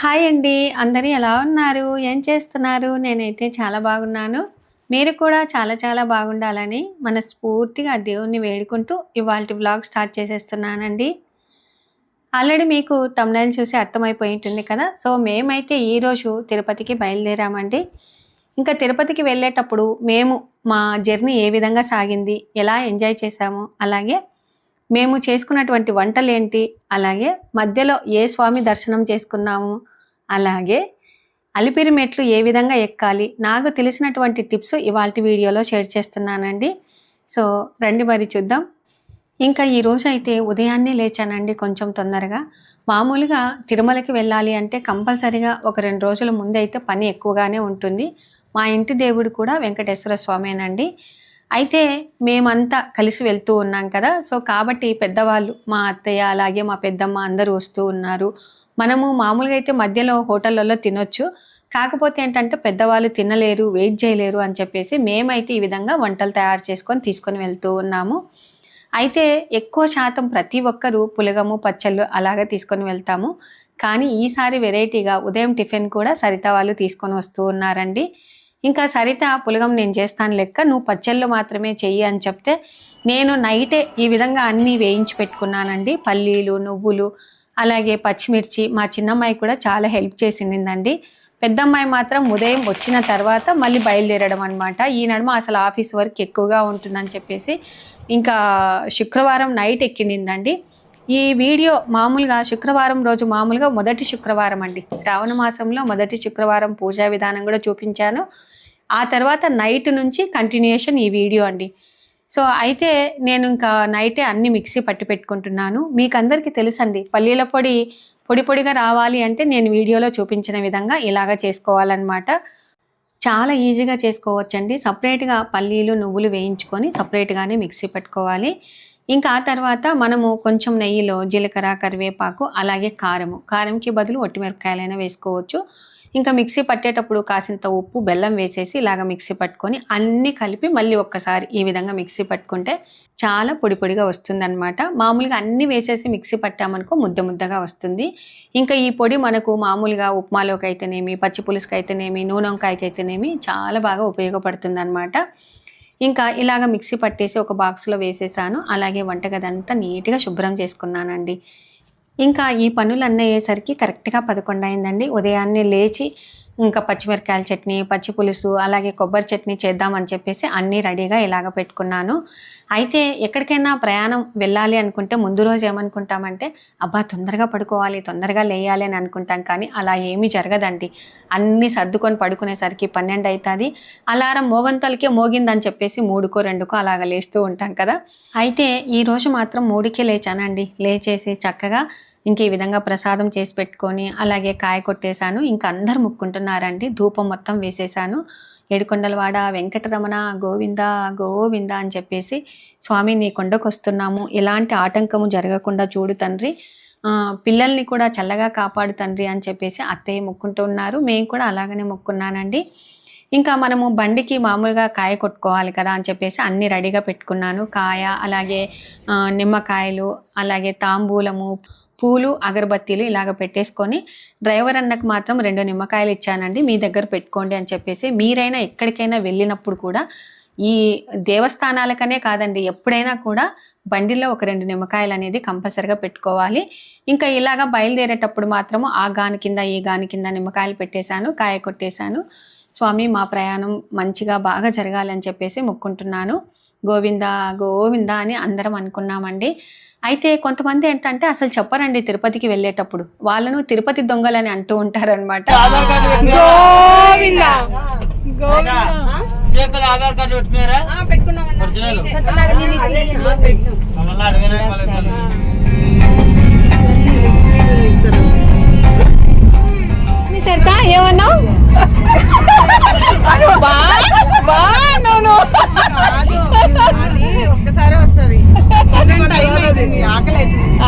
Hi అండి. అందరూ ఎలా ఉన్నారు? ఏం చేస్తున్నారు? నేనైతే చాలా బాగున్నాను. మీరు కూడా చాలా చాలా బాగుండాలని మనస్ఫూర్తిగా దేవుణ్ణి వేడుకుంటూ ఇవాళ వ్లాగ్ స్టార్ట్ చేసేస్తున్నానండి. ఆల్రెడీ మీకు తమిళని చూసి అర్థమైపోయి ఉంటుంది కదా? సో మేమైతే ఈరోజు తిరుపతికి బయలుదేరామండి. ఇంకా తిరుపతికి వెళ్ళేటప్పుడు మేము మా జర్నీ ఏ విధంగా సాగింది ఎలా ఎంజాయ్ చేసాము అలాగే మేము చేసుకున్నటువంటి వంటలు ఏంటి అలాగే మధ్యలో ఏ స్వామి దర్శనం చేసుకున్నాము అలాగే అలిపిరి మెట్లు ఏ విధంగా ఎక్కాలి? నాకు తెలిసినటువంటి టిప్స్ ఇవాళ వీడియోలో షేర్ చేస్తున్నానండి. సో రండి మరి చూద్దాం. ఇంకా ఈరోజు అయితే ఉదయాన్నే లేచానండి కొంచెం తొందరగా. మామూలుగా తిరుమలకి వెళ్ళాలి అంటే కంపల్సరిగా ఒక రెండు రోజుల ముందైతే పని ఎక్కువగానే ఉంటుంది. మా ఇంటి దేవుడు కూడా వెంకటేశ్వర స్వామేనండి. అయితే మేమంతా కలిసి వెళ్తూ ఉన్నాం కదా. సో కాబట్టి పెద్దవాళ్ళు మా అత్తయ్య అలాగే మా పెద్దమ్మ అందరూ వస్తూ ఉన్నారు. మనము మామూలుగా అయితే మధ్యలో హోటళ్ళల్లో తినొచ్చు. కాకపోతే ఏంటంటే పెద్దవాళ్ళు తినలేరు వెయిట్ చేయలేరు అని చెప్పేసి మేమైతే ఈ విధంగా వంటలు తయారు చేసుకొని తీసుకొని వెళ్తూ ఉన్నాము. అయితే ఎక్కువ శాతం ప్రతి ఒక్కరూ పులగము పచ్చళ్ళు అలాగే తీసుకొని వెళ్తాము. కానీ ఈసారి వెరైటీగా ఉదయం టిఫిన్ కూడా సరిత వాళ్ళు తీసుకొని వస్తూ ఉన్నారండి. ఇంకా సరిత పులగం నేను చేస్తాను లెక్క నువ్వు పచ్చళ్ళు మాత్రమే చెయ్యి అని చెప్తే నేను నైటే ఈ విధంగా అన్నీ వేయించి పెట్టుకున్నానండి. పల్లీలు నువ్వులు అలాగే పచ్చిమిర్చి. మా చిన్నమ్మాయి కూడా చాలా హెల్ప్ చేసిందండి. పెద్దమ్మాయి మాత్రం ఉదయం వచ్చిన తర్వాత మళ్ళీ బయలుదేరడం అనమాట ఈ నడుమ అసలు ఆఫీస్ వర్క్ ఎక్కువగా ఉంటుందని చెప్పేసి ఇంకా శుక్రవారం నైట్ ఎక్కిండిందండి. ఈ వీడియో మామూలుగా శుక్రవారం రోజు మామూలుగా మొదటి శుక్రవారం అండి. శ్రావణ మాసంలో మొదటి శుక్రవారం పూజా విధానం కూడా చూపించాను. ఆ తర్వాత నైట్ నుంచి కంటిన్యూషన్ ఈ వీడియో అండి. సో అయితే నేను ఇంకా నైటే అన్ని మిక్సీ పట్టి పెట్టుకుంటున్నాను. మీకు అందరికీ తెలుసండి పల్లీల పొడి పొడి పొడిగా రావాలి అంటే నేను వీడియోలో చూపించిన విధంగా ఇలాగ చేసుకోవాలన్నమాట. చాలా ఈజీగా చేసుకోవచ్చండి. సపరేట్గా పల్లీలు నువ్వులు వేయించుకొని సపరేట్గానే మిక్సీ పెట్టుకోవాలి. ఇంకా ఆ తర్వాత మనము కొంచెం నెయ్యిలో జీలకర్ర కరివేపాకు అలాగే కారము. కారంకి బదులు ఒట్టిమిరపకాయలైనా వేసుకోవచ్చు. ఇంకా మిక్సీ పట్టేటప్పుడు కాసింత ఉప్పు బెల్లం వేసేసి ఇలాగ మిక్సీ పట్టుకొని అన్నీ కలిపి మళ్ళీ ఒక్కసారి ఈ విధంగా మిక్సీ పట్టుకుంటే చాలా పొడి పొడిగా వస్తుందన్నమాట. మామూలుగా అన్నీ వేసేసి మిక్సీ పట్టామనుకో ముద్ద ముద్దగా వస్తుంది. ఇంకా ఈ పొడి మనకు మామూలుగా ఉప్మాలోకి అయితేనేమి పచ్చి పులుసుకి అయితేనేమి నూనె వంకాయకి అయితేనేమి చాలా బాగా ఉపయోగపడుతుంది అనమాట ఇంకా ఇలాగ మిక్సీ పట్టేసి ఒక బాక్స్లో వేసేసాను. అలాగే వంటగదంతా నీట్గా శుభ్రం చేసుకున్నానండి. ఇంకా ఈ పనులన్నీ అయ్యేసరికి కరెక్ట్గా పదకొండు అయిందండి. ఉదయాన్నే లేచి ఇంకా పచ్చిమిరకాయల చట్నీ పచ్చి పులుసు అలాగే కొబ్బరి చట్నీ చేద్దామని చెప్పేసి అన్నీ రెడీగా ఇలాగ పెట్టుకున్నాను. అయితే ఎక్కడికైనా ప్రయాణం వెళ్ళాలి అనుకుంటే ముందు రోజు ఏమనుకుంటామంటే అబ్బా తొందరగా పడుకోవాలి తొందరగా లేయాలి అని అనుకుంటాం. కానీ అలా ఏమీ జరగదండి. అన్నీ సర్దుకొని పడుకునేసరికి పన్నెండు అవుతుంది అలారం మోగంతలకే మోగిందని చెప్పేసి మూడుకో రెండుకో అలాగ లేస్తూ ఉంటాం కదా. అయితే ఈరోజు మాత్రం మూడుకే లేచానండి. లేచేసి చక్కగా ఇంక ఈ విధంగా ప్రసాదం చేసి పెట్టుకొని అలాగే కాయ కొట్టేశాను. ఇంకా అందరు ముక్కుంటున్నారండి. ధూపం మొత్తం వేసేసాను ఏడుకొండలవాడ వెంకటరమణ గోవింద గోవింద అని చెప్పేసి స్వామి నీ కొండకు వస్తున్నాము ఎలాంటి ఆటంకము జరగకుండా చూడు తండ్రి. పిల్లల్ని కూడా చల్లగా కాపాడు తండ్రి అని చెప్పేసి అత్తయ్య మొక్కుంటూ ఉన్నారు. మేము కూడా అలాగనే మొక్కున్నానండి. ఇంకా మనము బండికి మామూలుగా కాయ కొట్టుకోవాలి కదా అని చెప్పేసి అన్ని రెడీగా పెట్టుకున్నాను. కాయ అలాగే నిమ్మకాయలు అలాగే తాంబూలము పూలు అగరబత్తీలు ఇలాగ పెట్టేసుకొని డ్రైవర్ అన్నకు మాత్రం రెండు నిమ్మకాయలు ఇచ్చానండి. మీ దగ్గర పెట్టుకోండి అని చెప్పేసి మీరైనా ఎక్కడికైనా వెళ్ళినప్పుడు కూడా ఈ దేవస్థానాలకనే కాదండి ఎప్పుడైనా కూడా బండిలో ఒక రెండు నిమ్మకాయలు అనేది కంపల్సరిగా పెట్టుకోవాలి. ఇంకా ఇలాగా బయలుదేరేటప్పుడు మాత్రము ఆ గాని కింద ఈ గాని కింద నిమ్మకాయలు పెట్టేశాను కాయ కొట్టేశాను. స్వామి మా ప్రయాణం మంచిగా బాగా జరగాలని చెప్పేసి మొక్కుంటున్నాను. గోవింద గోవింద అని అందరం అనుకున్నామండి. అయితే కొంతమంది ఏంటంటే అసలు చెప్పరండి తిరుపతికి వెళ్ళేటప్పుడు. వాళ్ళను తిరుపతి దొంగలని అంటూ ఉంటారనమాట ఆధార్ కార్డు ఒక్కసారి వస్తుంది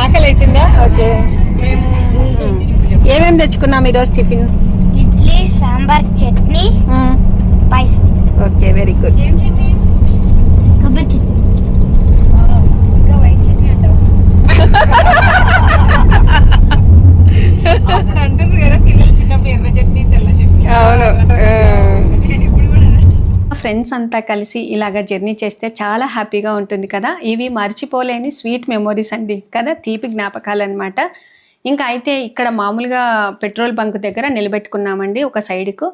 ఆకలి అవుతుందా ఓకే. ఏమేమి తెచ్చుకున్నాం ఈరోజు tiffin? Idli sambar chutney payasam. Okay very good. కొబ్బరి చట్నీ. అంటారు కదా అవును. ఫ్రెండ్స్ అంతా కలిసి ఇలాగ జర్నీ చేస్తే చాలా హ్యాపీగా ఉంటుంది కదా. ఇవి మర్చిపోలేని స్వీట్ మెమోరీస్ అండి. కదా తీపి జ్ఞాపకాలు అనమాట ఇంకా అయితే ఇక్కడ మామూలుగా పెట్రోల్ బంక్ దగ్గర నిలబెట్టుకున్నామండి ఒక సైడ్కు.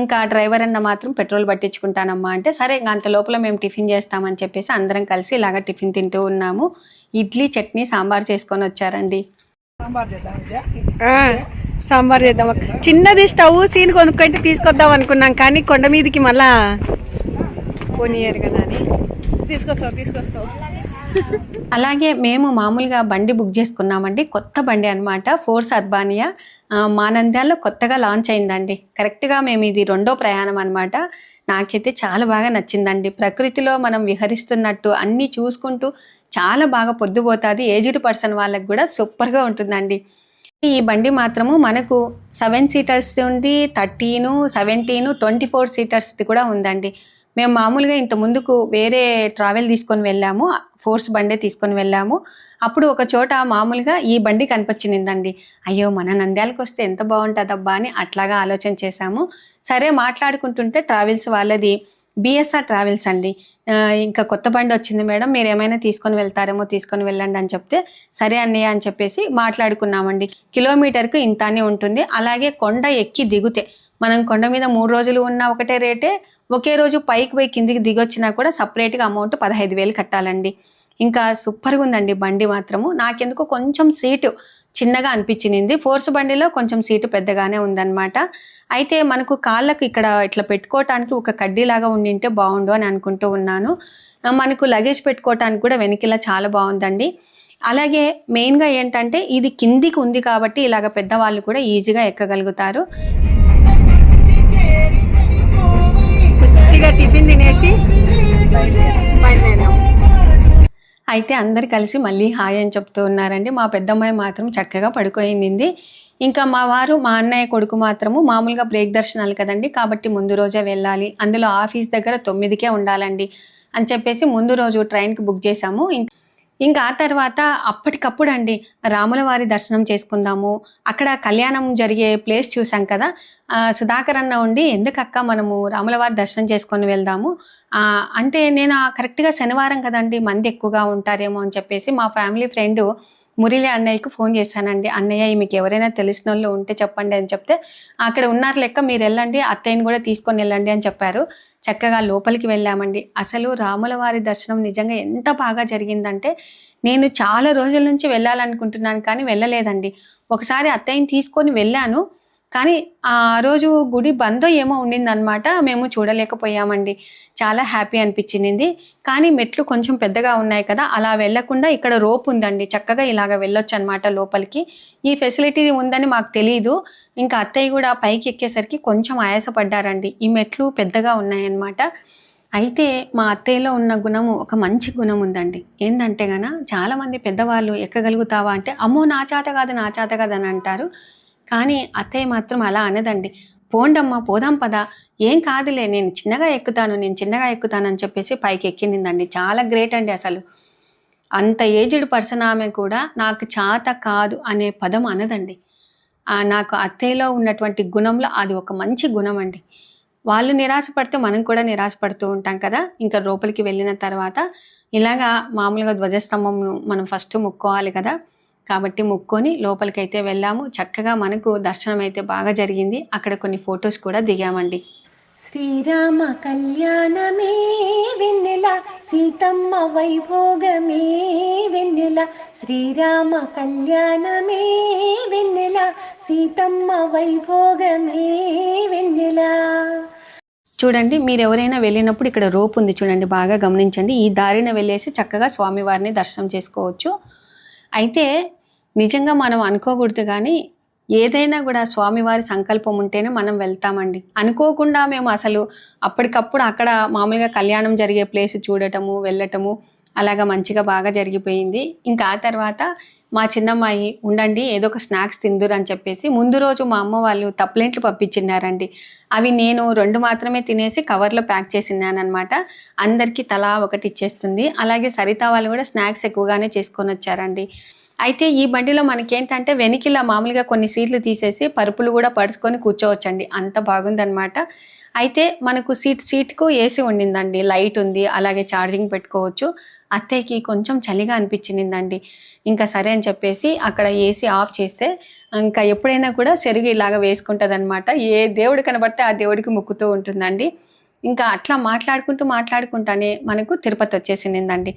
ఇంకా డ్రైవర్ అన్న మాత్రం పెట్రోల్ పట్టించుకుంటానమ్మా అంటే సరే అంత లోపల మేము టిఫిన్ చేస్తామని చెప్పేసి అందరం కలిసి ఇలాగ టిఫిన్ తింటూ ఉన్నాము. ఇడ్లీ చట్నీ సాంబార్ చేసుకొని వచ్చారండి. సాంబార్ చేద్దాం. చిన్నది స్టవ్ సీన్ కొనుక్కుంటే తీసుకొద్దాం అనుకున్నాం కానీ కొండ మీదకి మళ్ళా పోనీయారు కదా అని. తీసుకొస్తావు తీసుకొస్తావు. అలాగే మేము మామూలుగా బండి బుక్ చేసుకున్నామండి. కొత్త బండి అనమాట ఫోర్స్ అర్బానియా. ఆ, మా కొత్తగా లాంచ్ అయిందండి. కరెక్ట్గా మేము ఇది రెండో ప్రయాణం అనమాట నాకైతే చాలా బాగా నచ్చిందండి. ప్రకృతిలో మనం విహరిస్తున్నట్టు అన్నీ చూసుకుంటూ చాలా బాగా పొద్దుపోతుంది. ఏజ్డ్ పర్సన్ వాళ్ళకి కూడా సూపర్గా ఉంటుందండి. ఈ బండి మాత్రము మనకు సెవెన్ సీటర్స్ ఉండి థర్టీను సెవెంటీను ట్వంటీ ఫోర్ సీటర్స్ది కూడా ఉందండి. మేము మామూలుగా ఇంత ముందుకు వేరే ట్రావెల్ తీసుకొని వెళ్ళాము ఫోర్స్ బండే తీసుకొని వెళ్ళాము. అప్పుడు ఒక చోట మామూలుగా ఈ బండి కనిపించిందండి అయ్యో మన నంద్యాలకు వస్తే ఎంత బాగుంటుందబ్బా అని అట్లాగా ఆలోచన చేశాము. సరే మాట్లాడుకుంటుంటే ట్రావెల్స్ వాళ్ళది బిఎస్ఆర్ ట్రావెల్స్ అండి. ఇంకా కొత్త బండి వచ్చింది మేడం మీరు ఏమైనా తీసుకొని వెళ్తారేమో తీసుకొని వెళ్ళండి అని చెప్తే సరే అన్నయ్య అని చెప్పేసి మాట్లాడుకున్నామండి. కిలోమీటర్కు ఇంతానే ఉంటుంది. అలాగే కొండ ఎక్కి దిగుతే మనం కొండ మీద మూడు రోజులు ఉన్న ఒకటే రేటే ఒకే రోజు పైకి పోయి కిందికి దిగొచ్చినా కూడా సపరేట్గా అమౌంట్ పదహైదు వేలు కట్టాలండి. ఇంకా సూపర్గా ఉందండి బండి మాత్రము. నాకెందుకు కొంచెం సీటు చిన్నగా అనిపించింది ఫోర్స్ బండిలో కొంచెం సీటు పెద్దగానే ఉందన్నమాట. అయితే మనకు కాళ్ళకు ఇక్కడ ఇట్లా పెట్టుకోవటానికి ఒక కడ్డీలాగా ఉండింటే బాగుండు అని అనుకుంటూ ఉన్నాను. మనకు లగేజ్ పెట్టుకోవటానికి కూడా వెనకిలా చాలా బాగుందండి. అలాగే మెయిన్గా ఏంటంటే ఇది కిందికి ఉంది కాబట్టి ఇలాగ పెద్దవాళ్ళు కూడా ఈజీగా ఎక్కగలుగుతారు. పుష్టిగా టిఫిన్ తినేసి బయలుదేరాము అయితే అందరు కలిసి మళ్ళీ హాయ్ అని చెప్తూ ఉన్నారండి. మా పెద్దమ్మాయి మాత్రం చక్కగా పడుకోయింది ఇంకా మా వారు మా అన్నయ్య కొడుకు మాత్రము మామూలుగా బ్రేక్ దర్శనాలు కదండి. కాబట్టి ముందు రోజే వెళ్ళాలి. అందులో ఆఫీస్ దగ్గర తొమ్మిదికే ఉండాలండి. అని చెప్పేసి ముందు రోజు ట్రైన్కి బుక్ చేశాము. ఇంకా ఆ తర్వాత అప్పటికప్పుడు అండి రాముల వారి దర్శనం చేసుకుందాము. అక్కడ కళ్యాణం జరిగే ప్లేస్ చూసాం కదా. సుధాకర్ అన్న ఉండి ఎందుకక్క మనము రాముల వారి దర్శనం చేసుకొని వెళ్దాము? అంటే నేను కరెక్ట్గా శనివారం కదండి మంది ఎక్కువగా ఉంటారేమో అని చెప్పేసి మా ఫ్యామిలీ ఫ్రెండ్ మురళి అన్నయ్యకు ఫోన్ చేశానండి. అన్నయ్య మీకు ఎవరైనా తెలిసిన వాళ్ళు ఉంటే చెప్పండి అని చెప్తే అక్కడ ఉన్నారు లెక్క మీరు వెళ్ళండి అత్తయ్యని కూడా తీసుకొని వెళ్ళండి అని చెప్పారు. చక్కగా లోపలికి వెళ్ళామండి. అసలు రాముల వారి దర్శనం నిజంగా ఎంత బాగా జరిగిందంటే నేను చాలా రోజుల నుంచి వెళ్ళాలనుకుంటున్నాను కానీ వెళ్ళలేదండి. ఒకసారి అత్తయ్యని తీసుకొని వెళ్ళాను. కానీ ఆ రోజు గుడి బందో ఏమో ఉండిందనమాట మేము చూడలేకపోయామండి. చాలా హ్యాపీ అనిపించింది. కానీ మెట్లు కొంచెం పెద్దగా ఉన్నాయి కదా అలా వెళ్ళకుండా ఇక్కడ రోప్ ఉందండి. చక్కగా ఇలాగ వెళ్ళొచ్చు అనమాట లోపలికి. ఈ ఫెసిలిటీ ఉందని మాకు తెలియదు ఇంకా అత్తయ్య కూడా పైకి ఎక్కేసరికి కొంచెం ఆయాసపడ్డారండి. ఈ మెట్లు పెద్దగా ఉన్నాయన్నమాట. అయితే మా అత్తయ్యలో ఉన్న గుణము ఒక మంచి గుణం ఉందండి. ఏంటంటే గన చాలామంది పెద్దవాళ్ళు ఎక్కగలుగుతావా అంటే అమ్మో నా చేత కాదు నా చేత కాదు అని అంటారు. కానీ అత్తయ్య మాత్రం అలా అనదండి. పోండమ్మా పోదాం పదా. ఏం కాదులే నేను చిన్నగా ఎక్కుతాను నేను చిన్నగా ఎక్కుతాను అని చెప్పేసి పైకి ఎక్కిందండి. చాలా గ్రేట్ అండి అసలు. అంత ఏజ్డ్ పర్సన్ ఆమె కూడా నాకు చాత కాదు అనే పదం అనదండి. నాకు అత్తయ్యలో ఉన్నటువంటి గుణంలో అది ఒక మంచి గుణం అండి. వాళ్ళు నిరాశపడితే మనం కూడా నిరాశపడుతూ ఉంటాం కదా. ఇంకా లోపలికి వెళ్ళిన తర్వాత ఇలాగా మామూలుగా ధ్వజస్తంభంను మనం ఫస్ట్ ముక్కోవాలి కదా. కాబట్టి ముక్కొని లోపలికైతే వెళ్ళాము. చక్కగా మనకు దర్శనం అయితే బాగా జరిగింది. అక్కడ కొన్ని ఫొటోస్ కూడా దిగామండి. శ్రీరామ కళ్యాణమే వెన్నెల సీతమ్మ వైభోగమే వెన్నెల. శ్రీరామ కళ్యాణమే వెన్నెల సీతమ్మ వైభోగమే వెన్నెల. చూడండి మీరు ఎవరైనా వెళ్ళినప్పుడు ఇక్కడ రోప్ ఉంది చూడండి బాగా గమనించండి. ఈ దారిన వెళ్ళేసి చక్కగా స్వామివారిని దర్శనం చేసుకోవచ్చు. అయితే నిజంగా మనం అనుకోకూడదు కానీ ఏదైనా కూడా స్వామివారి సంకల్పం ఉంటేనే మనం వెళ్తామండి. అనుకోకుండా మేము అసలు అప్పటికప్పుడు అక్కడ మామూలుగా కళ్యాణం జరిగే ప్లేస్ చూడటము వెళ్ళటము అలాగా మంచిగా బాగా జరిగిపోయింది. ఇంకా ఆ తర్వాత మా చిన్నమ్మాయి ఉండండి ఏదో ఒక స్నాక్స్ తిందురు అని చెప్పేసి ముందు రోజు మా అమ్మ వాళ్ళు తప్లేంట్లు పంపించినారండి అవి నేను రెండు మాత్రమే తినేసి కవర్లో ప్యాక్ చేసినానమాట అందరికీ తలా ఒకటి ఇచ్చేస్తుంది. అలాగే సరిత వాళ్ళు కూడా స్నాక్స్ ఎక్కువగానే చేసుకొని వచ్చారండి. అయితే ఈ బండిలో మనకేంటంటే వెనికిలా మామూలుగా కొన్ని సీట్లు తీసేసి పరుపులు కూడా పడుచుకొని కూర్చోవచ్చండి. అంత బాగుందనమాట అయితే మనకు సీట్ సీట్కు ఏసీ ఉండిందండి. లైట్ ఉంది అలాగే ఛార్జింగ్ పెట్టుకోవచ్చు. అత్తయ్యకి కొంచెం చలిగా అనిపించిందండి. ఇంకా సరే అని చెప్పేసి అక్కడ ఏసీ ఆఫ్ చేస్తే ఇంకా ఎప్పుడైనా కూడా సెరుగు ఇలాగ వేసుకుంటుంది అనమాట ఏ దేవుడు కనబడితే ఆ దేవుడికి మొక్కుతూ ఉంటుందండి. ఇంకా అట్లా మాట్లాడుకుంటూ మాట్లాడుకుంటానే మనకు తిరుపతి వచ్చేసిందండి.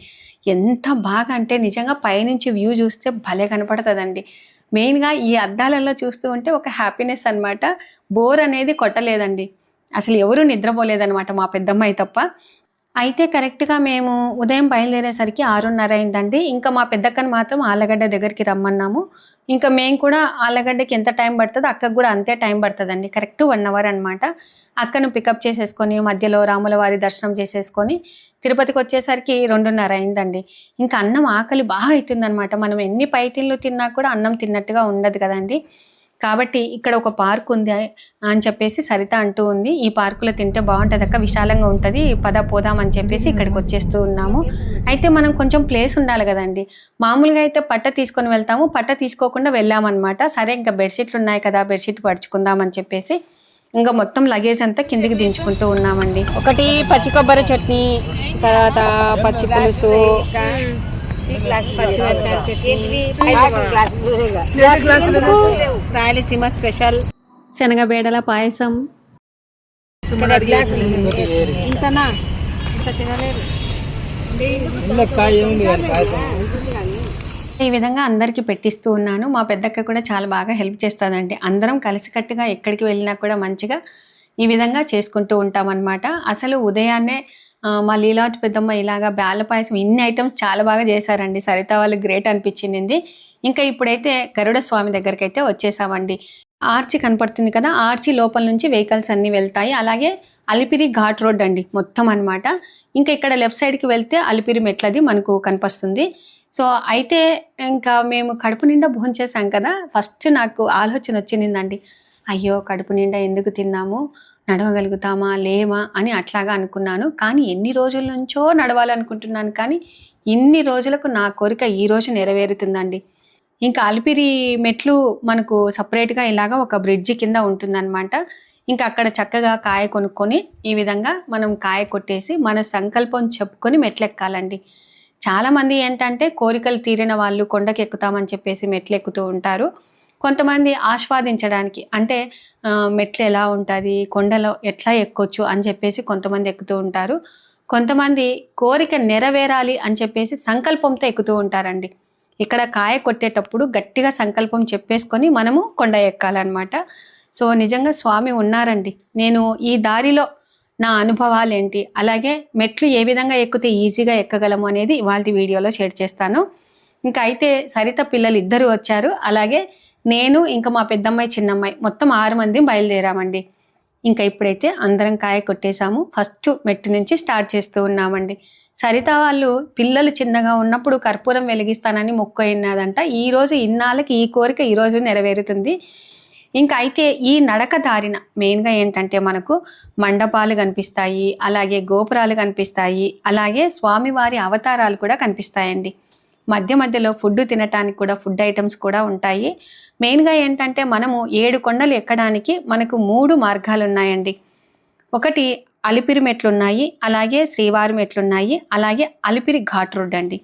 ఎంత బాగా అంటే నిజంగా పైనుంచి వ్యూ చూస్తే భలే కనపడుతుందండి. మెయిన్గా ఈ అద్దాలలో చూస్తూ ఉంటే ఒక హ్యాపీనెస్ అన్నమాట. బోర్ అనేది కొట్టలేదండి. అసలు ఎవరు నిద్రపోలేదనమాట మా పెద్దమ్మాయి తప్ప. అయితే కరెక్ట్గా మేము ఉదయం బయలుదేరేసరికి ఆరున్నర అయిందండి. ఇంకా మా పెద్దక్కని మాత్రం ఆలగడ్డ దగ్గరికి రమ్మన్నాము. ఇంకా మేము కూడా ఆలగడ్డకి ఎంత టైం పడుతుందో అక్కకు కూడా అంతే టైం పడుతుందండి. కరెక్ట్ వన్ అవర్ అనమాట అక్కను పికప్ చేసేసుకొని మధ్యలో రాముల వారి దర్శనం చేసేసుకొని తిరుపతికి వచ్చేసరికి రెండున్నర అయిందండి. ఇంకా అన్నం ఆకలి బాగా అవుతుందనమాట మనం ఎన్ని పైతిళ్ళు తిన్నా కూడా అన్నం తిన్నట్టుగా ఉండదు కదండి. కాబట్టి ఇక్కడ ఒక పార్క్ ఉంది అని చెప్పేసి సరిత అంటూ ఉంది. ఈ పార్కులో తింటే బాగుంటుంది అక్క విశాలంగా ఉంటుంది. పద పోదాం అని చెప్పేసి ఇక్కడికి వచ్చేస్తూ ఉన్నాము. అయితే మనం కొంచెం ప్లేస్ ఉండాలి కదండి. మామూలుగా అయితే పట్ట తీసుకొని వెళ్తాము. పట్ట తీసుకోకుండా వెళ్ళామన్నమాట. సరే ఇంకా బెడ్షీట్లు ఉన్నాయి కదా బెడ్షీట్ పరుచుకుందాం అని చెప్పేసి ఇంకా మొత్తం లగేజ్ అంతా కిందికి దించుకుంటూ ఉన్నామండి. ఒకటి పచ్చి కొబ్బరి చట్నీ తర్వాత పచ్చి పులుసు. రాయలసీమ స్పెషల్. శనగబేడల పాయసం. ఇంతనా? ఇంత తినలేదు. ఈ విధంగా అందరికీ పెట్టిస్తూ ఉన్నాను. మా పెద్దక్క కూడా చాలా బాగా హెల్ప్ చేస్తుందండి. అందరం కలిసికట్టుగా ఎక్కడికి వెళ్ళినా కూడా మంచిగా ఈ విధంగా చేసుకుంటూ ఉంటామన్నమాట. అసలు ఉదయాన్నే మా లీలావతి పెద్దమ్మ ఇలాగా బేళ్ళ పాయసం ఇన్ని ఐటమ్స్ చాలా బాగా చేశారండి. సరిత వాళ్ళు గ్రేట్ అనిపించింది. ఇంకా ఇప్పుడైతే గరుడ స్వామి దగ్గరికి అయితే వచ్చేసామండి. ఆర్చి కనపడుతుంది కదా ఆర్చి లోపల నుంచి వెహికల్స్ అన్నీ వెళ్తాయి. అలాగే అలిపిరి ఘాట్ రోడ్ అండి మొత్తం అన్నమాట. ఇంకా ఇక్కడ లెఫ్ట్ సైడ్కి వెళ్తే అలిపిరి మెట్లది మనకు కనిపిస్తుంది. సో అయితే ఇంకా మేము కడుపు నిండా భోజనం చేసాం కదా ఫస్ట్ నాకు ఆలోచన వచ్చిందండి. అయ్యో కడుపు నిండా ఎందుకు తిన్నాము? నడవగలుగుతామా లేమా అని అట్లాగా అనుకున్నాను. కానీ ఎన్ని రోజుల నుంచో నడవాలనుకుంటున్నాను. కానీ ఇన్ని రోజులకు నా కోరిక ఈ రోజు నెరవేరుతుందండి. ఇంకా అలిపిరి మెట్లు మనకు సపరేట్గా ఇలాగా ఒక బ్రిడ్జి కింద ఉంటుందన్నమాట. ఇంకా అక్కడ చక్కగా కాయ కొనుక్కొని ఈ విధంగా మనం కాయ కొట్టేసి మన సంకల్పం చెప్పుకొని మెట్లెక్కాలండి. చాలామంది ఏంటంటే కోరికలు తీరిన వాళ్ళు కొండకి ఎక్కుతామని చెప్పేసి మెట్లు ఎక్కుతూ ఉంటారు. కొంతమంది ఆస్వాదించడానికి అంటే మెట్లు ఎలా ఉంటుంది కొండలో ఎట్లా ఎక్కొచ్చు అని చెప్పేసి కొంతమంది ఎక్కుతూ ఉంటారు. కొంతమంది కోరిక నెరవేరాలి అని చెప్పేసి సంకల్పంతో ఎక్కుతూ ఉంటారండి. ఇక్కడ కాయ కొట్టేటప్పుడు గట్టిగా సంకల్పం చెప్పేసుకొని మనము కొండ ఎక్కాలన్నమాట. సో నిజంగా స్వామి ఉన్నారండి. నేను ఈ దారిలో నా అనుభవాలు ఏంటి అలాగే మెట్లు ఏ విధంగా ఎక్కితే ఈజీగా ఎక్కగలము అనేది ఇవాళ వీడియోలో షేర్ చేస్తాను. ఇంకా అయితే సరిత పిల్లలు ఇద్దరు వచ్చారు. అలాగే నేను ఇంకా మా పెద్దమ్మాయి చిన్నమ్మాయి మొత్తం ఆరు మంది బయలుదేరామండి. ఇంకా ఇప్పుడైతే అందరం కాయ కొట్టేశాము. ఫస్ట్ మెట్టు నుంచి స్టార్ట్ చేస్తూ ఉన్నామండి. సరిత వాళ్ళు పిల్లలు చిన్నగా ఉన్నప్పుడు కర్పూరం వెలిగిస్తానని మొక్కు అయినదంట ఈ రోజు ఇన్నాళ్ళకి ఈ కోరిక ఈ రోజు నెరవేరుతుంది. ఇంకా అయితే ఈ నడక దారిన మెయిన్గా ఏంటంటే మనకు మండపాలు కనిపిస్తాయి అలాగే గోపురాలు కనిపిస్తాయి అలాగే స్వామివారి అవతారాలు కూడా కనిపిస్తాయండి. మధ్య మధ్యలో ఫుడ్ తినటానికి కూడా ఫుడ్ ఐటమ్స్ కూడా ఉంటాయి. మెయిన్గా ఏంటంటే మనము ఏడు కొండలు ఎక్కడానికి మనకు మూడు మార్గాలు ఉన్నాయండి ఒకటి అలిపిరి మెట్లు ఉన్నాయి అలాగే శ్రీవారి మెట్లు ఉన్నాయి అలాగే అలిపిరి ఘాట్ రోడ్ అండి.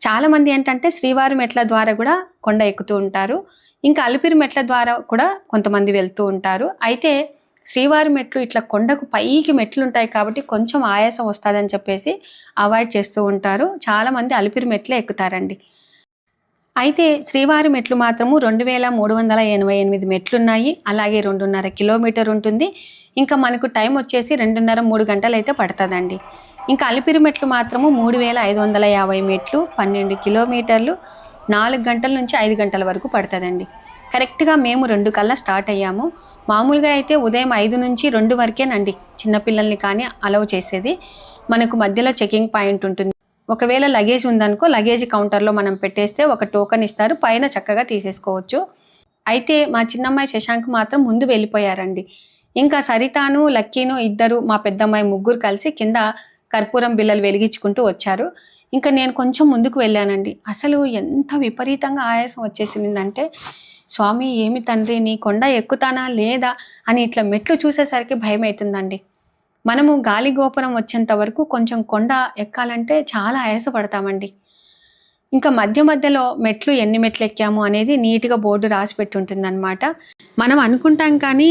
చాలామంది ఏంటంటే శ్రీవారి మెట్ల ద్వారా కూడా కొండ ఎక్కుతూ ఉంటారు. ఇంకా అలిపిరి మెట్ల ద్వారా కూడా కొంతమంది వెళ్తూ ఉంటారు. అయితే శ్రీవారి మెట్లు ఇట్లా కొండకు పైకి మెట్లు ఉంటాయి కాబట్టి కొంచెం ఆయాసం వస్తుందని చెప్పేసి అవాయిడ్ చేస్తూ ఉంటారు. చాలామంది అలిపిరి మెట్లే ఎక్కుతారండి. అయితే శ్రీవారి మెట్లు మాత్రము రెండు వేల మూడు వందల ఎనభై ఎనిమిది మెట్లున్నాయి. అలాగే రెండున్నర కిలోమీటర్ ఉంటుంది. ఇంకా మనకు టైం వచ్చేసి రెండున్నర మూడు గంటలు అయితే పడుతుందండి. ఇంకా అలిపిరి మెట్లు మాత్రము మూడు వేల ఐదు వందల యాభై మెట్లు పన్నెండు కిలోమీటర్లు నాలుగు గంటల నుంచి ఐదు గంటల వరకు పడుతుందండి. కరెక్ట్గా మేము రెండు కల్లా స్టార్ట్ అయ్యాము. మామూలుగా అయితే ఉదయం ఐదు నుంచి రెండు వరకేనండి చిన్నపిల్లల్ని కానీ అలౌ చేసేది. మనకు మధ్యలో చెకింగ్ పాయింట్ ఉంటుంది. ఒకవేళ లగేజ్ ఉందనుకో లగేజ్ కౌంటర్లో మనం పెట్టేస్తే ఒక టోకెన్ ఇస్తారు. పైన చక్కగా తీసేసుకోవచ్చు. అయితే మా చిన్నమ్మాయి శశాంక్ మాత్రం ముందు వెళ్ళిపోయారండి. ఇంకా సరితాను లక్కీను ఇద్దరు మా పెద్దమ్మాయి ముగ్గురు కలిసి కింద కర్పూరం బిల్లలు వెలిగించుకుంటూ వచ్చారు. ఇంకా నేను కొంచెం ముందుకు వెళ్ళానండి. అసలు ఎంత విపరీతంగా ఆయాసం వచ్చేసిందంటే స్వామి ఏమి తండ్రి నీ కొండ ఎక్కుతానా లేదా అని ఇట్లా మెట్లు చూసేసరికి భయం అవుతుందండి మనము గాలి గోపురం వచ్చేంత వరకు కొంచెం కొండ ఎక్కాలంటే చాలా ఆయాసపడతామండి. ఇంకా మధ్య మధ్యలో మెట్లు ఎన్ని మెట్లు ఎక్కాము అనేది నీట్గా బోర్డు రాసి పెట్టుంటుంది అనమాట మనం అనుకుంటాం కానీ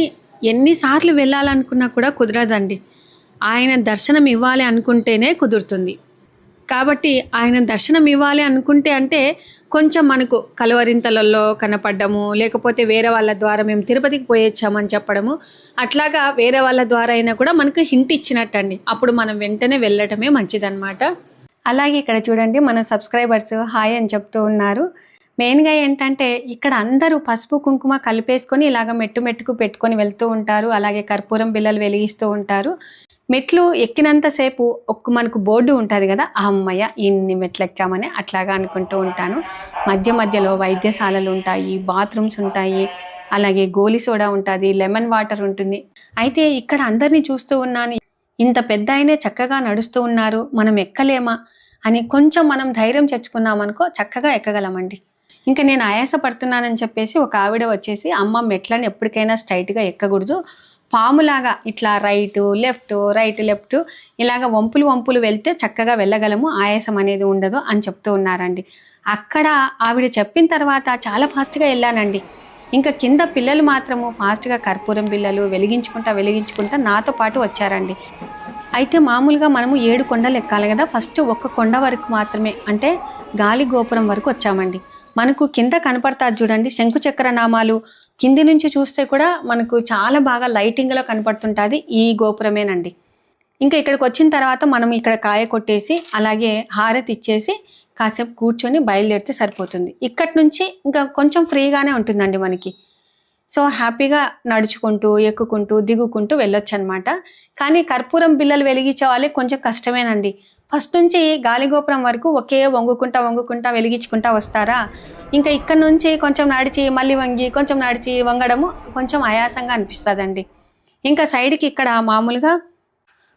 ఎన్నిసార్లు వెళ్ళాలనుకున్నా కూడా కుదరదండి. ఆయన దర్శనం ఇవ్వాలి అనుకుంటేనే కుదురుతుంది. కాబట్టి ఆయన దర్శనం ఇవ్వాలి అనుకుంటే అంటే కొంచెం మనకు కలవరింతలలో కనపడ్డము లేకపోతే వేరే వాళ్ళ ద్వారా మేము తిరుపతికి పోయొచ్చామని చెప్పడము అట్లాగా వేరే వాళ్ళ ద్వారా అయినా కూడా మనకు హింట్ ఇచ్చినట్టండి. అప్పుడు మనం వెంటనే వెళ్ళటమే మంచిదన్నమాట. అలాగే ఇక్కడ చూడండి మన సబ్స్క్రైబర్స్ హాయ్ అని చెప్తూ ఉన్నారు. మెయిన్గా ఏంటంటే ఇక్కడ అందరూ పసుపు కుంకుమ కలిపేసుకొని ఇలాగ మెట్టు మెట్టుకు పెట్టుకొని వెళ్తూ ఉంటారు. అలాగే కర్పూరం బిళ్ళలు వెలిగిస్తూ ఉంటారు. మెట్లు ఎక్కినంతసేపు ఒక్క మనకు బోర్డు ఉంటుంది కదా అమ్మయ్య ఇన్ని మెట్లు ఎక్కామని అట్లాగా అనుకుంటూ ఉంటాను. మధ్య మధ్యలో వైద్యశాలలు ఉంటాయి బాత్రూమ్స్ ఉంటాయి అలాగే గోలి సోడా ఉంటుంది లెమన్ వాటర్ ఉంటుంది. అయితే ఇక్కడ అందరినీ చూస్తూ ఉన్నాను. ఇంత పెద్ద ఆయనే చక్కగా నడుస్తూ ఉన్నారు మనం ఎక్కలేమా అని కొంచెం మనం ధైర్యం తెచ్చుకున్నామనుకో చక్కగా ఎక్కగలమండి. ఇంకా నేను ఆయాస పడుతున్నానని చెప్పేసి ఒక ఆవిడ వచ్చేసి అమ్మ మెట్లను ఎప్పటికైనా స్ట్రైట్గా ఎక్కకూడదు పాములాగా ఇట్లా రైట్ లెఫ్ట్ రైట్ లెఫ్ట్ ఇలాగ వంపులు వంపులు వెళ్తే చక్కగా వెళ్ళగలము ఆయాసం అనేది ఉండదు అని చెప్తూ ఉన్నారండి. అక్కడ ఆవిడ చెప్పిన తర్వాత చాలా ఫాస్ట్గా వెళ్ళానండి. ఇంకా కింద పిల్లలు మాత్రము ఫాస్ట్గా కర్పూరం పిల్లలు వెలిగించుకుంటా వెలిగించుకుంటా నాతో పాటు వచ్చారండి. అయితే మామూలుగా మనము ఏడు కొండలు ఎక్కాలి కదా ఫస్ట్ ఒక్క కొండ వరకు మాత్రమే అంటే గాలి గోపురం వరకు వచ్చామండి. మనకు కింద కనపడతారు చూడండి శంకుచక్ర నామాలు కింది నుంచి చూస్తే కూడా మనకు చాలా బాగా లైటింగ్లో కనపడుతుంటుంది ఈ గోపురమేనండి. ఇంకా ఇక్కడికి వచ్చిన తర్వాత మనం ఇక్కడ కాయ కొట్టేసి అలాగే హారతి ఇచ్చేసి కాసేపు కూర్చొని బయలుదేరితే సరిపోతుంది. ఇక్కడి నుంచి ఇంకా కొంచెం ఫ్రీగానే ఉంటుందండి మనకి. సో హ్యాపీగా నడుచుకుంటూ ఎక్కుకుంటూ దిగుకుంటూ వెళ్ళొచ్చు అనమాట కానీ కర్పూరం బిల్లలు వెలిగించే వాళ్ళే కొంచెం కష్టమేనండి. ఫస్ట్ నుంచి గాలిగోపురం వరకు ఒకే వంగుకుంటా వంగుకుంటా వెలిగించుకుంటా వస్తారా? ఇంకా ఇక్కడ నుంచి కొంచెం నడిచి మళ్ళీ వంగి కొంచెం నడిచి వంగడము కొంచెం ఆయాసంగా అనిపిస్తుందండి. ఇంకా సైడ్కి ఇక్కడ మామూలుగా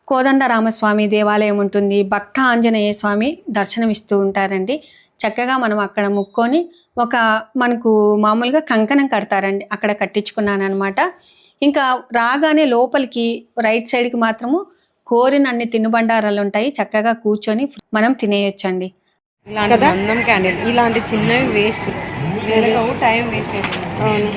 కోదండ రామస్వామి దేవాలయం ఉంటుంది. భక్త ఆంజనేయ స్వామి దర్శనం ఇస్తూ ఉంటారండి. చక్కగా మనం అక్కడ ముక్కొని ఒక మనకు మామూలుగా కంకణం కడతారండి. అక్కడ కట్టించుకున్నాను అనమాట ఇంకా రాగానే లోపలికి రైట్ సైడ్కి మాత్రము కోరిన అన్ని తినుబండారాలు ఉంటాయి చక్కగా కూర్చొని మనం తినేయొచ్చండి. ఇలాంటి అందం ఇలాంటి చిన్నవి వేస్ట్. టైం వేస్ట్ అవుతుంది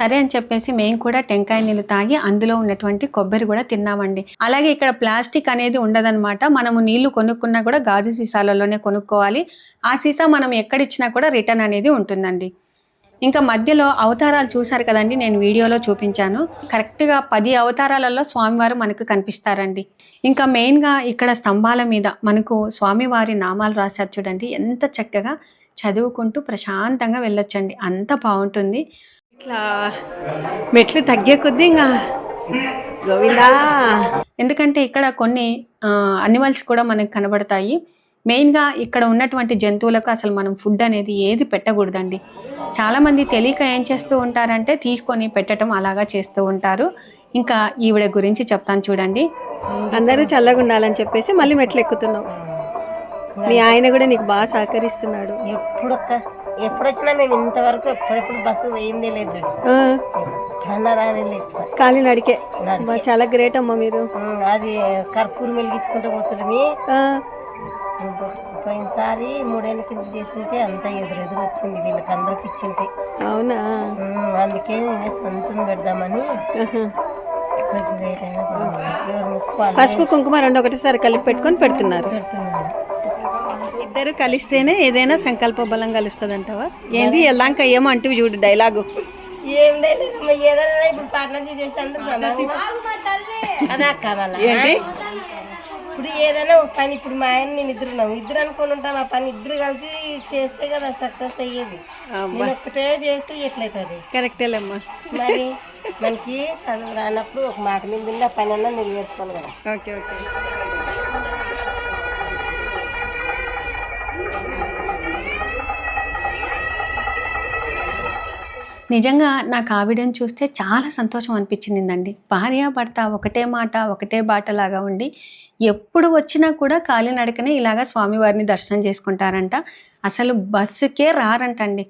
సరే అని చెప్పేసి మేము కూడా టెంకాయ నీళ్ళు తాగి అందులో ఉన్నటువంటి కొబ్బరి కూడా తిన్నామండి. అలాగే ఇక్కడ ప్లాస్టిక్ అనేది ఉండదన్నమాట. మనము నీళ్ళు కొనుక్కున్నా కూడా గాజు సీసాలలోనే కొనుక్కోవాలి. ఆ సీసా మనం ఎక్కడిచ్చినా కూడా రిటర్న్ అనేది ఉంటుందండి. ఇంకా మధ్యలో అవతారాలు చూశారు కదండి నేను వీడియోలో చూపించాను. కరెక్ట్గా పది అవతారాలలో స్వామివారు మనకు కనిపిస్తారండి. ఇంకా మెయిన్గా ఇక్కడ స్తంభాల మీద మనకు స్వామివారి నామాలు రాశారు చూడండి. ఎంత చక్కగా చదువుకుంటూ ప్రశాంతంగా వెళ్ళొచ్చండి. అంత బాగుంటుంది. ఇట్లా మెట్లు తగ్గే కొద్దీ ఇంకా గోవిందా! ఎందుకంటే ఇక్కడ కొన్ని అనిమల్స్ కూడా మనకు కనబడతాయి. మెయిన్గా ఇక్కడ ఉన్నటువంటి జంతువులకు అసలు మనం ఫుడ్ అనేది ఏది పెట్టకూడదండి. చాలామంది తెలియక ఏం చేస్తూ ఉంటారంటే తీసుకొని పెట్టడం అలాగా చేస్తూ ఉంటారు. ఇంకా ఈవిడ గురించి చెప్తాను చూడండి. అందరూ చల్లగా ఉండాలని చెప్పేసి మళ్ళీ మెట్లు ఎక్కుతున్నాం. మీ ఆయన కూడా నీకు బాగా సహకరిస్తున్నాడు. ఎప్పుడు ఒక్క- ఎప్పుడు వచ్చినా మేము ఇంతవరకు ఎప్పుడెప్పుడు బస్సు వేయిందే లేదు. కాలినడికే బా, చాలా గ్రేట్ అమ్మా మీరు. అది కర్పూరం వెలిగించుకుంటూ పోతుండమి ఆ, పోయినసారి మూడేళ్ళ కింద చేసింటే అంతా ఎదురెదురు వచ్చింది వీళ్ళకి అందరికి ఇచ్చింటే. అవునా? అందుకే నేను సొంతం పెడదామని. కొంచెం అయినా పసుపు కుంకుమ రెండు ఒకటేసారి కలిపి పెట్టుకొని పెడుతున్నారు. ఇద్దరు కలిస్తేనే ఏదైనా సంకల్ప బలం కలుస్తుంది అంటావా ఏంది వెళ్ళాక ఏమో అంటివి చూడు డైలాగు. ఏదైనా ఇప్పుడు అందరూ అదే ఏంటి? ఇప్పుడు ఏదైనా ఒక పని ఇప్పుడు మా ఆయన నేను ఇద్దరు ఉన్నాం. ఇద్దరు అనుకుని ఉంటాం ఆ పని ఇద్దరు కలిసి చేస్తే కదా సక్సెస్ అయ్యేది. నేను ఒక్కటే చేస్తే ఎట్లయితుంది? కరెక్టేలేమ్మా మరి మనకి చదువు రానప్పుడు ఒక మాట మీద ఉండి ఆ పని అన్నా నెరవేర్చుకోవాలి కదా. Okay okay. నిజంగా నాకు ఆవిడని చూస్తే చాలా సంతోషం అనిపించిందండి. భార్య భర్త ఒకటే మాట ఒకటే బాటలాగా ఉండి ఎప్పుడు వచ్చినా కూడా కాలినడకనే ఇలాగా స్వామివారిని దర్శనం చేసుకుంటారంట. అసలు బస్సుకే రారంటండి.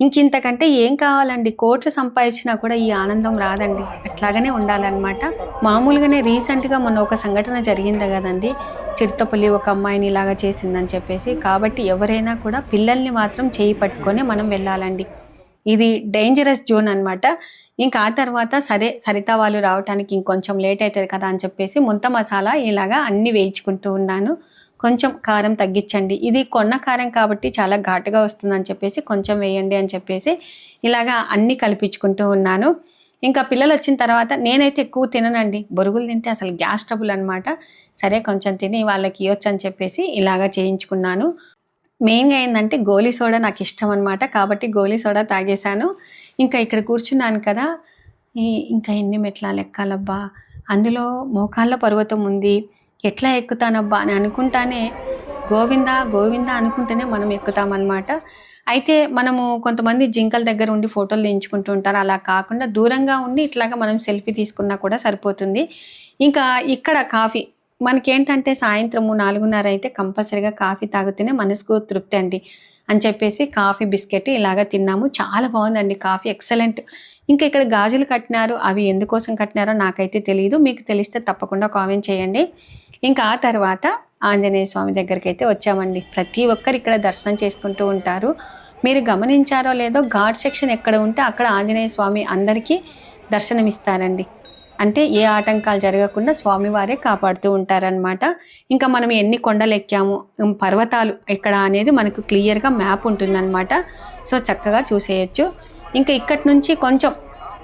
ఇంకింతకంటే ఏం కావాలండి? కోట్లు సంపాదించినా కూడా ఈ ఆనందం రాదండి. అట్లాగనే ఉండాలన్నమాట. మామూలుగానే రీసెంట్గా మొన్న ఒక సంఘటన జరిగింది కదండి. చిరుతపల్లి ఒక అమ్మాయిని ఇలాగా చేసిందని చెప్పేసి. కాబట్టి ఎవరైనా కూడా పిల్లల్ని మాత్రం చేయి పట్టుకొని మనం వెళ్ళాలండి. ఇది డేంజరస్ జోన్ అన్నమాట. ఇంకా ఆ తర్వాత సరే సరిత వాళ్ళు రావడానికి ఇంకొంచెం లేట్ అవుతుంది కదా అని చెప్పేసి ముంత మసాలా ఇలాగా అన్ని వేయించుకుంటూ ఉన్నాను. కొంచెం కారం తగ్గించండి. ఇది కొన్న కారం కాబట్టి చాలా ఘాటుగా వస్తుందని చెప్పేసి కొంచెం వేయండి అని చెప్పేసి ఇలాగా అన్ని కల్పించుకుంటూ ఉన్నాను. ఇంకా పిల్లలు వచ్చిన తర్వాత నేనైతే ఎక్కువ తిననండి. బొరుగులు తింటే అసలు గ్యాస్ ట్రబుల్ అనమాట సరే కొంచెం తిని వాళ్ళకి ఇవ్వచ్చు అని చెప్పేసి ఇలాగా చేయించుకున్నాను. మెయిన్గా ఏంటంటే గోలీ సోడా నాకు ఇష్టం అనమాట కాబట్టి గోలీ సోడా తాగేశాను. ఇంకా ఇక్కడ కూర్చున్నాను కదా ఈ ఇంకా ఎన్ని మెట్ల లెక్కాలబ్బా? అందులో మోకాళ్ళ పర్వతం ఉంది. ఎట్లా ఎక్కుతానబ్బా? అని అనుకుంటానే గోవింద గోవింద అనుకుంటేనే మనం ఎక్కుతామన్నమాట. అయితే మనము కొంతమంది జింకల దగ్గర ఉండి ఫోటోలు తీయించుకుంటూ ఉంటారు. అలా కాకుండా దూరంగా ఉండి ఇట్లాగా మనం సెల్ఫీ తీసుకున్నా కూడా సరిపోతుంది. ఇంకా ఇక్కడ కాఫీ మనకేంటంటే సాయంత్రము నాలుగున్నర అయితే కంపల్సరీగా కాఫీ తాగితేనే మనసుకు తృప్తి అండి. అని చెప్పేసి కాఫీ బిస్కెట్ ఇలాగా తిన్నాము. చాలా బాగుందండి కాఫీ. ఎక్సలెంట్. ఇంకా ఇక్కడ గాజులు కట్టినారు. అవి ఎందుకోసం కట్టినారో నాకైతే తెలియదు మీకు తెలిస్తే తప్పకుండా కామెంట్ చేయండి. ఇంకా ఆ తర్వాత ఆంజనేయ స్వామి దగ్గరికి అయితే వచ్చామండి. ప్రతి ఒక్కరు ఇక్కడ దర్శనం చేసుకుంటూ ఉంటారు. మీరు గమనించారో లేదో ఘాట్ సెక్షన్ ఎక్కడ ఉంటే అక్కడ ఆంజనేయ స్వామి అందరికీ దర్శనమిస్తారండి. అంటే ఏ ఆటంకాలు జరగకుండా స్వామివారే కాపాడుతూ ఉంటారనమాట ఇంకా మనం ఎన్ని కొండలు ఎక్కాము పర్వతాలు ఎక్కడ అనేది మనకు క్లియర్గా మ్యాప్ ఉంటుందన్నమాట. సో చక్కగా చూసేయచ్చు. ఇంకా ఇక్కడి నుంచి కొంచెం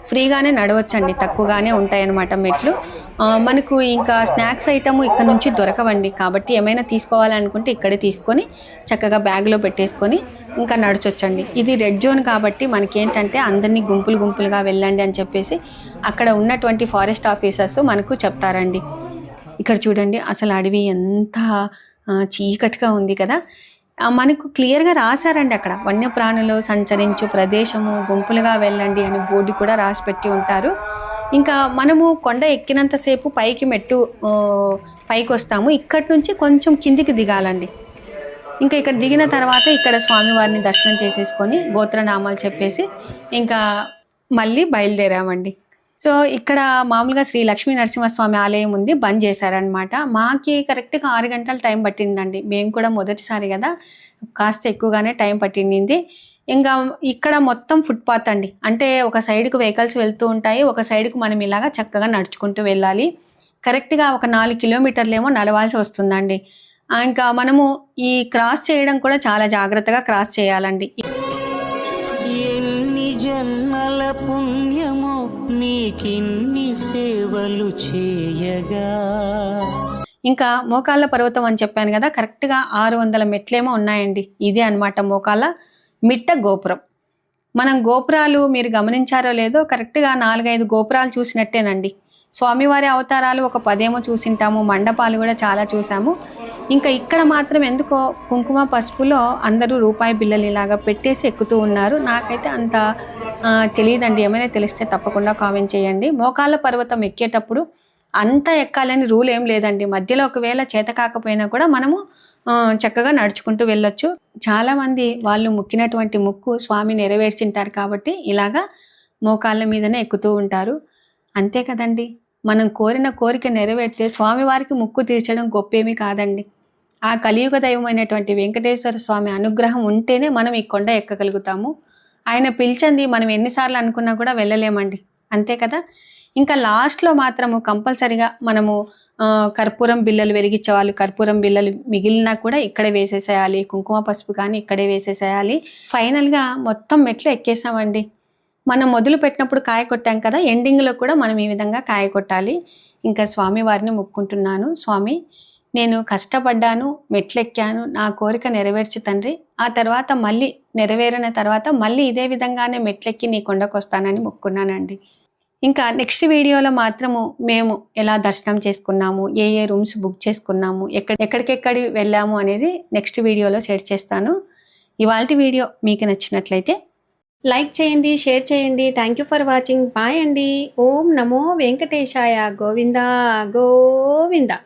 ఫ్రీగానే నడవచ్చండి తక్కువగానే ఉంటాయన్నమాట మెట్లు. మనకు ఇంకా స్నాక్స్ ఐటమ్ ఇక్కడ నుంచి దొరకవండి. కాబట్టి ఏమైనా తీసుకోవాలనుకుంటే ఇక్కడే తీసుకొని చక్కగా బ్యాగ్లో పెట్టేసుకొని ఇంకా నడచొచ్చండి. ఇది రెడ్ జోన్ కాబట్టి మనకి ఏంటంటే అందరినీ గుంపులు గుంపులుగా వెళ్ళండి అని చెప్పేసి అక్కడ ఉన్నటువంటి ఫారెస్ట్ ఆఫీసర్స్ మనకు చెప్తారండి. ఇక్కడ చూడండి అసలు అడవి ఎంత చీకటిగా ఉంది కదా. మనకు క్లియర్గా రాశారండి అక్కడ. వన్యప్రాణులు సంచరించు ప్రదేశము గుంపులుగా వెళ్ళండి అని బోర్డు కూడా రాసి పెట్టి ఉంటారు. ఇంకా మనము కొండ ఎక్కినంతసేపు పైకి మెట్టు పైకి వస్తాము ఇక్కడి నుంచి కొంచెం కిందికి దిగాలండి. ఇంకా ఇక్కడ దిగిన తర్వాత ఇక్కడ స్వామివారిని దర్శనం చేసేసుకొని గోత్రనామాలు చెప్పేసి ఇంకా మళ్ళీ బయలుదేరామండి. సో ఇక్కడ మామూలుగా శ్రీ లక్ష్మీ నరసింహస్వామి ఆలయం ఉంది బంద్ చేశారనమాట మాకి కరెక్ట్గా ఆరు గంటల టైం పట్టిందండి. మేము కూడా మొదటిసారి కదా కాస్త ఎక్కువగానే టైం పట్టింది. ఇంకా ఇక్కడ మొత్తం ఫుట్పాత్ అండి. అంటే ఒక సైడ్కు వెహికల్స్ వెళ్తూ ఉంటాయి ఒక సైడ్కు మనం ఇలాగా చక్కగా నడుచుకుంటూ వెళ్ళాలి. కరెక్ట్గా ఒక నాలుగు కిలోమీటర్లు ఏమో నడవాల్సి వస్తుందండి. ఇంకా మనము ఈ క్రాస్ చేయడం కూడా చాలా జాగ్రత్తగా క్రాస్ చేయాలండి. ఎన్ని జన్మల పుణ్యమో నీకిన్ని సేవలు చేయగా. ఇంకా మోకాళ్ళ పర్వతం అని చెప్పాను కదా కరెక్ట్గా ఆరు వందల మెట్లేమో ఉన్నాయండి. ఇదే అన్నమాట మోకాళ్ళ. మిట్ట గోపురం. మనం గోపురాలు మీరు గమనించారో లేదో కరెక్ట్గా నాలుగైదు గోపురాలు చూసినట్టేనండి. స్వామివారి అవతారాలు ఒక పదేమో చూసింటాము మండపాలు కూడా చాలా చూసాము. ఇంకా ఇక్కడ మాత్రం ఎందుకో కుంకుమ పసుపులో అందరూ రూపాయి బిల్లలు ఇలాగా పెట్టేసి ఎక్కుతూ ఉన్నారు. నాకైతే అంత తెలియదండి. ఏమైనా తెలిస్తే తప్పకుండా కామెంట్ చేయండి. మోకాళ్ళ పర్వతం ఎక్కేటప్పుడు అంతా ఎక్కాలని రూల్ ఏం లేదండి. మధ్యలో ఒకవేళ చేత కాకపోయినా కూడా మనము చక్కగా నడుచుకుంటూ వెళ్ళొచ్చు. చాలామంది వాళ్ళు ముక్కినటువంటి ముక్కు స్వామి నెరవేర్చింటారు కాబట్టి ఇలాగా మోకాళ్ళ మీదనే ఎక్కుతూ ఉంటారు. అంతే కదండి. మనం కోరిన కోరిక నెరవేరితే స్వామివారికి ముక్కు తీర్చడం గొప్పేమీ కాదండి. ఆ కలియుగ దైవమైనటువంటి వెంకటేశ్వర స్వామి అనుగ్రహం ఉంటేనే మనం ఈ కొండ ఎక్కగలుగుతాము. ఆయన పిలిచింది మనం ఎన్నిసార్లు అనుకున్నా కూడా వెళ్ళలేమండి. అంతే కదా? ఇంకా లాస్ట్లో మాత్రము కంపల్సరిగా మనము కర్పూరం బిళ్ళలు వెలిగించే వాళ్ళు కర్పూరం బిళ్ళలు మిగిలినా కూడా ఇక్కడే వేసేసేయాలి కుంకుమ పసుపు కానీ ఇక్కడే వేసేసేయాలి. ఫైనల్గా మొత్తం మెట్లు ఎక్కేసామండి. మనం మొదలు పెట్టినప్పుడు కాయ కొట్టాం కదా ఎండింగ్లో కూడా మనం ఈ విధంగా కాయ కొట్టాలి. ఇంకా స్వామి వారిని మొక్కుంటున్నాను స్వామి నేను కష్టపడ్డాను మెట్లెక్కాను నా కోరిక నెరవేర్చు తండ్రి. ఆ తర్వాత మళ్ళీ నెరవేరిన తర్వాత మళ్ళీ ఇదే విధంగానే మెట్లెక్కి నీ కొండకు వస్తానని మొక్కున్నానండి. ఇంకా నెక్స్ట్ వీడియోలో మాత్రము మేము ఎలా దర్శనం చేసుకున్నాము ఏ ఏ రూమ్స్ బుక్ చేసుకున్నాము ఎక్కడ ఎక్కడికెక్కడి వెళ్ళాము అనేది నెక్స్ట్ వీడియోలో షేర్ చేస్తాను. ఇవాళ వీడియో మీకు నచ్చినట్లయితే లైక్ చేయండి షేర్ చేయండి. Thank you for watching bye అండి. ఓం నమో వెంకటేశాయ గోవిందా గోవిందా.